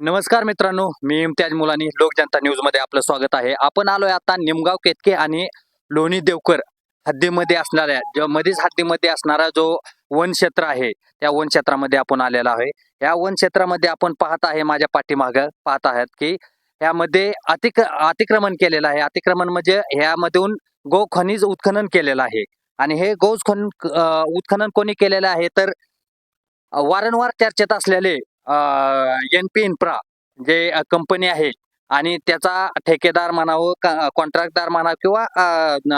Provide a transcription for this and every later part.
नमस्कार मित्रांनो मी इम्तियाज मुलानी लोक जनता न्यूजमध्ये आपलं स्वागत आहे. आपण आलोय आता निमगाव केतके आणि लोणी देवकर हद्दीमध्ये असणाऱ्या जो मध्येच हद्दीमध्ये असणारा जो वन क्षेत्र आहे त्या वन क्षेत्रामध्ये आपण आलेलो आहे. या वन क्षेत्रामध्ये आपण पाहत आहे माझ्या पाठीमाग पाहत आहात की यामध्ये अतिक अतिक्रमण केलेलं आहे. अतिक्रमण म्हणजे ह्यामधून गो खनिज उत्खनन केलेलं आहे. आणि हे गो खन उत्खनन कोणी केलेलं आहे? तर वारंवार चर्चेत असलेले एन पी इन्फ्रा जे कंपनी आहे आणि त्याचा ठेकेदार म्हणावं कॉन्ट्रॅक्टदार म्हणावं किंवा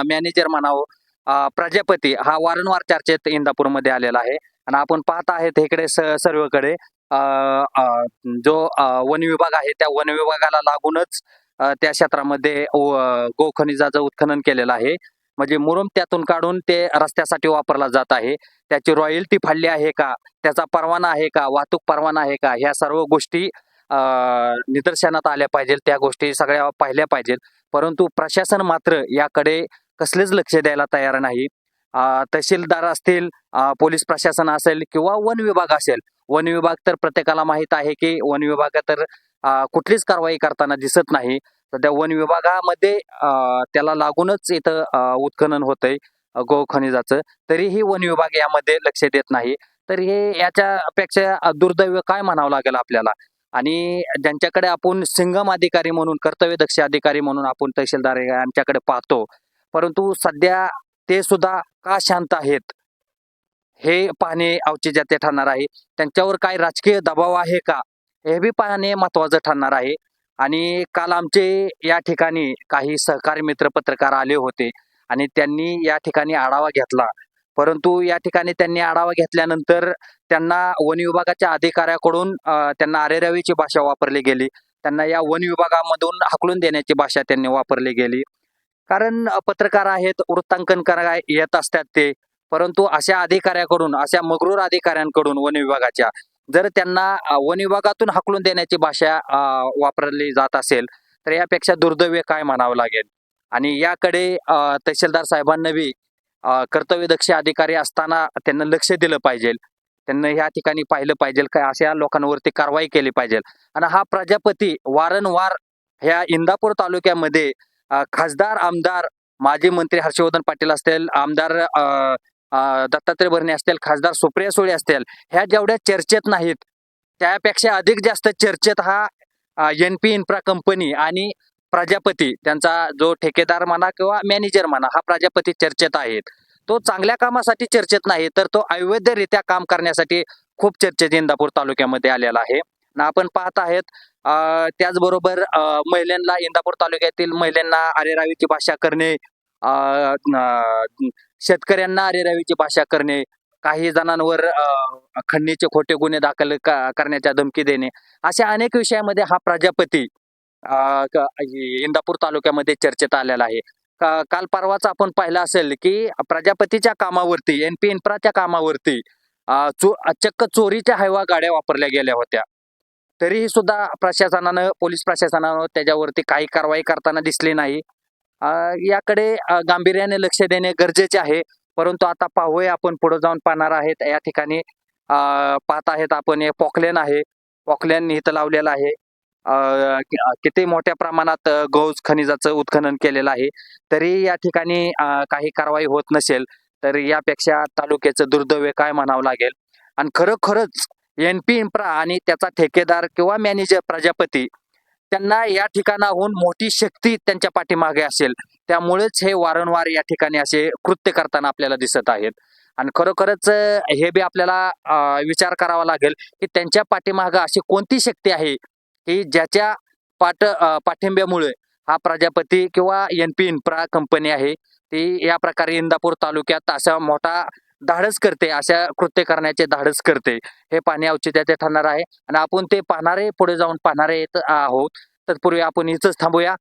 मॅनेजर म्हणावं प्रजापती हा वारंवार चर्चेत इंदापूरमध्ये आलेला आहे. आणि आपण पाहत आहेत इकडे स सर्वकडे जो वन विभाग आहे त्या वन विभागाला लागूनच त्या क्षेत्रामध्ये गोखनिजाचं उत्खनन केलेलं आहे. म्हणजे मुरुम त्यातून काढून ते रस्त्यासाठी वापरला जात आहे. त्याची रॉयल्टी फाडली आहे का? त्याचा परवाना आहे का? वाहतूक परवाना आहे का? ह्या सर्व गोष्टी निदर्शनात आल्या पाहिजेत. त्या गोष्टी सगळ्या पाहिल्या पाहिजेत. परंतु प्रशासन मात्र याकडे कसलेच लक्ष द्यायला तयार नाही. तहसीलदार असतील पोलीस प्रशासन असेल किंवा वन विभाग असेल. वन विभाग तर प्रत्येकाला माहीत आहे की वन विभाग तर कुठलीच कारवाई करताना दिसत नाही. सध्या वन विभागामध्ये त्याला लागूनच इथं उत्खनन होतंय गो खनिजाचं. तरीही वन विभाग यामध्ये लक्ष देत नाही. तर हे याच्यापेक्षा दुर्दैव काय म्हणावं लागेल आपल्याला? आणि ज्यांच्याकडे आपण सिंगम अधिकारी म्हणून कर्तव्यदक्ष अधिकारी म्हणून आपण तहसीलदार यांच्याकडे पाहतो परंतु सध्या ते सुद्धा का शांत आहेत? हे पाहणे औचित्याचे ठरणार आहे. त्यांच्यावर काय राजकीय दबाव आहे का? हे बी पाहणे महत्वाचं ठरणार आहे. आणि काल आमचे या ठिकाणी काही सहकारी मित्र पत्रकार आले होते आणि त्यांनी या ठिकाणी आढावा घेतला. परंतु या ठिकाणी त्यांनी आढावा घेतल्यानंतर त्यांना वन विभागाच्या अधिकाऱ्याकडून त्यांना अरेरावीची भाषा वापरली गेली. त्यांना या वन विभागामधून हाकलून देण्याची भाषा त्यांनी वापरली गेली. कारण पत्रकार आहेत वृत्तांकन कराय येत असतात ते. परंतु अशा अधिकाऱ्याकडून अशा मगरूर अधिकाऱ्यांकडून वन विभागाच्या जर त्यांना वन विभागातून हाकलून देण्याची भाषा वापरली जात असेल तर यापेक्षा दुर्दैव काय म्हणावं लागेल? आणि याकडे अं, तहसीलदार साहेबांनाही कर्तव्यदक्ष अधिकारी असताना त्यांना लक्ष दिलं पाहिजे. त्यांना ह्या ठिकाणी पाहिलं पाहिजे काय अशा लोकांवरती कारवाई केली पाहिजे. आणि हा प्रजापती वारंवार ह्या इंदापूर तालुक्यामध्ये खासदार आमदार माजी मंत्री हर्षवर्धन पाटील असतील आमदार अं, दत्तात्रय भरणे असतील खासदार सुप्रिया सुळे असतील ह्या जेवढ्या चर्चेत नाहीत त्यापेक्षा अधिक जास्त चर्चेत हा एन पी इन्फ्रा कंपनी आणि प्रजापती त्यांचा जो ठेकेदार म्हणा किंवा मॅनेजर म्हणा हा प्रजापती चर्चेत आहेत. तो चांगल्या कामासाठी चर्चेत नाही तर तो अवैधरित्या काम करण्यासाठी खूप चर्चेत इंदापूर तालुक्यामध्ये आलेला आहे. ना आपण पाहत आहेत त्याचबरोबर महिलांना इंदापूर तालुक्यातील महिलांना अरेरावीची भाषा करणे शेतकऱ्यांना अरेरावीची भाषा करणे काही जणांवर खंडणीचे खोटे गुन्हे दाखल करण्याच्या धमकी देणे अशा अनेक विषयामध्ये हा प्रजापती इंदापूर तालुक्यामध्ये चर्चेत आलेला आहे. काल परवाच आपण पाहिलं असेल की प्रजापतीच्या कामावरती एन पी इन्फ्राच्या कामावरती चो चक्क चोरीच्या हैवा गाड्या वापरल्या गेल्या होत्या. तरीही सुद्धा प्रशासनानं पोलीस प्रशासनानं त्याच्यावरती काही कारवाई करताना दिसली नाही. याकडे गांभीर्याने लक्ष देणे गरजेचे आहे. परंतु आता पाहूया आपण पुढे जाऊन पाहणार आहेत. या ठिकाणी पाहत आहेत आपण हे पॉकलेन आहे. पॉकलेन इथं लावलेलं आहे. किती मोठ्या प्रमाणात गौज खनिजाचं उत्खनन केलेलं आहे. तरी या ठिकाणी काही कारवाई होत नसेल तर यापेक्षा तालुक्याचं दुर्दैव काय म्हणावं लागेल? आणि खरोखरच एन पी इम्प्रा आणि त्याचा ठेकेदार किंवा मॅनेजर प्रजापती त्यांना या ठिकाणाहून मोठी शक्ती त्यांच्या पाठीमागे असेल त्यामुळेच हे वारंवार या ठिकाणी असे कृत्य करताना आपल्याला दिसत आहेत. आणि खरोखरच हे बी आपल्याला विचार करावा लागेल की त्यांच्या पाठीमागं अशी कोणती शक्ती आहे की ज्याच्या पाठ पाठिंब्यामुळे हा प्रजापती किंवा एन पी इन्फ्रा कंपनी आहे ती या प्रकारे इंदापूर तालुक्यात असा मोठा धाडस करते अशा कृत्य करण्याचे धाडस करते. हे पाणी औचित्याचे ठरणार आहे. आणि आपण ते पाहणारे पुढे जाऊन पाहणारे येत आहोत. तत्पूर्वी आपण इथंच थांबूया.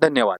धन्यवाद.